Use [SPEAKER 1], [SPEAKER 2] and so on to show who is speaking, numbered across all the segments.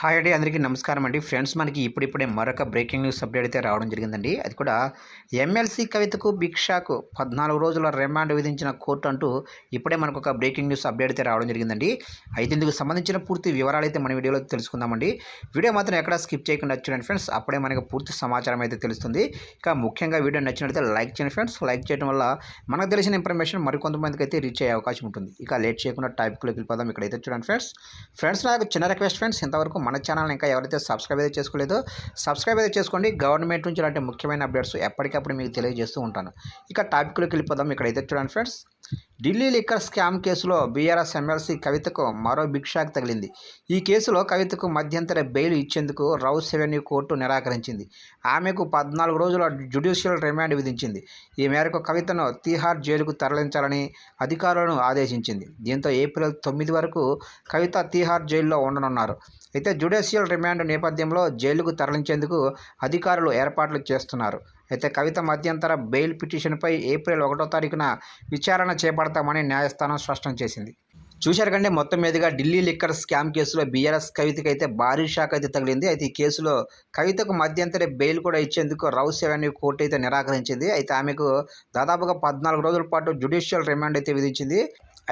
[SPEAKER 1] Hi అండి అందరికీ నమస్కారం అండి. ఫ్రెండ్స్ మనకి ఇప్పుడిప్పుడే మరొక బ్రేకింగ్ న్యూస్ అప్డేట్ అయితే రావడం జరిగిందండి. అది కూడా ఎమ్మెల్సీ కవితకు భిక్షాకు పద్నాలుగు రోజుల రిమాండ్ విధించిన కోర్టు అంటూ ఇప్పుడే మనకు ఒక బ్రేకింగ్ న్యూస్ అప్డేట్ అయితే రావడం జరిగిందండి. అయితే ఇందుకు సంబంధించిన పూర్తి వివరాలు అయితే మన వీడియోలో తెలుసుకుందామండి. వీడియో మాత్రం ఎక్కడ స్కిప్ చేయకుండా చూడండి ఫ్రెండ్స్. అప్పుడే మనకు పూర్తి సమాచారం అయితే తెలుస్తుంది. ఇక ముఖ్యంగా వీడియో నచ్చినట్లయితే లైక్ చేయండి ఫ్రెండ్స్. లైక్ చేయడం వల్ల మనకు తెలిసిన ఇన్ఫర్మేషన్ మరికొంతమందికి అయితే రీచ్ అయ్యే అవకాశం ఉంటుంది. ఇక లేట్ చేయకుండా టాపిక్లోకి వెళ్ళిపోదాం. ఇక్కడైతే చూడండి ఫ్రెండ్స్. ఫ్రెండ్స్ నాకు చిన్న రిక్వెస్ట్ ఫ్రెండ్స్. ఇంతవరకు మన ఛానల్ని ఇంకా ఎవరైతే సబ్స్క్రైబ్ అయితే చేసుకోలేదో సబ్స్క్రైబ్ అయితే చేసుకోండి. గవర్నమెంట్ నుంచి ఇలాంటి ముఖ్యమైన అప్డేట్స్ ఎప్పటికప్పుడు మీకు తెలియజేస్తూ ఉంటాను. ఇక టాపిక్లోకి వెళ్ళిపోదాం. ఇక్కడైతే చూడండి ఫ్రెండ్స్. ఢిల్లీ లిక్కర్ స్కామ్ కేసులో బీఆర్ఎస్ ఎమ్మెల్సీ కవితకు మరో భిక్షాక్ తగిలింది. ఈ కేసులో కవితకు మధ్యంతర బెయిల్ ఇచ్చేందుకు రౌస్ రెవెన్యూ కోర్టు నిరాకరించింది. ఆమెకు పద్నాలుగు రోజుల జ్యుడిషియల్ రిమాండ్ విధించింది. ఈ మేరకు కవితను తీహార్ జైలుకు తరలించాలని అధికారులను ఆదేశించింది. దీంతో ఏప్రిల్ తొమ్మిది వరకు కవిత తీహార్ జైల్లో ఉండనున్నారు. అయితే జ్యుడిషియల్ రిమాండ్ నేపథ్యంలో జైలుకు తరలించేందుకు అధికారులు ఏర్పాట్లు చేస్తున్నారు. అయితే కవిత మధ్యంతర బెయిల్ పిటిషన్పై ఏప్రిల్ ఒకటో తారీఖున విచారణ చేపడతామని న్యాయస్థానం స్పష్టం చేసింది. చూశారు కంటే మొత్తం మీదుగా ఢిల్లీ లిక్కర్ స్కామ్ కేసులో బీఆర్ఎస్ కవితకి అయితే భారీ షాక్ అయితే తగిలింది. అయితే ఈ కేసులో కవితకు మధ్యంతర బెయిల్ కూడా ఇచ్చేందుకు రౌస్ అవెన్యూ కోర్టు అయితే నిరాకరించింది. అయితే ఆమెకు దాదాపుగా పద్నాలుగు రోజుల పాటు జ్యుడిషియల్ రిమాండ్ అయితే విధించింది.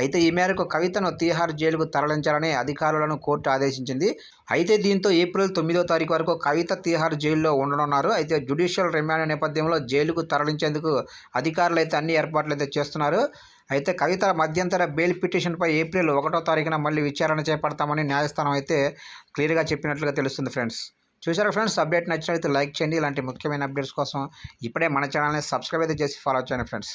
[SPEAKER 1] అయితే ఈ మేరకు కవితను తీహార్ జైలుకు తరలించాలని అధికారులను కోర్టు ఆదేశించింది. అయితే దీంతో ఏప్రిల్ తొమ్మిదో తారీఖు వరకు కవిత తీహార్ జైల్లో ఉండనున్నారు. అయితే జ్యుడిషియల్ రిమాండ్ నేపథ్యంలో జైలుకు తరలించేందుకు అధికారులు అయితే అన్ని ఏర్పాట్లు అయితే చేస్తున్నారు. అయితే కవిత మధ్యంతర బెయిల్ పిటిషన్పై ఏప్రిల్ ఒకటో తారీఖున మళ్ళీ విచారణ చేపడతామని న్యాయస్థానం అయితే క్లియర్గా చెప్పినట్లుగా తెలుస్తుంది ఫ్రెండ్స్. చూసారా ఫ్రెండ్స్? అప్డేట్ నచ్చినట్లయితే లైక్ చేయండి. ఇలాంటి ముఖ్యమైన అప్డేట్స్ కోసం ఇప్పుడే మన ఛానల్ని సబ్స్క్రైబ్ అయితే చేసి ఫాలో చేయండి ఫ్రెండ్స్.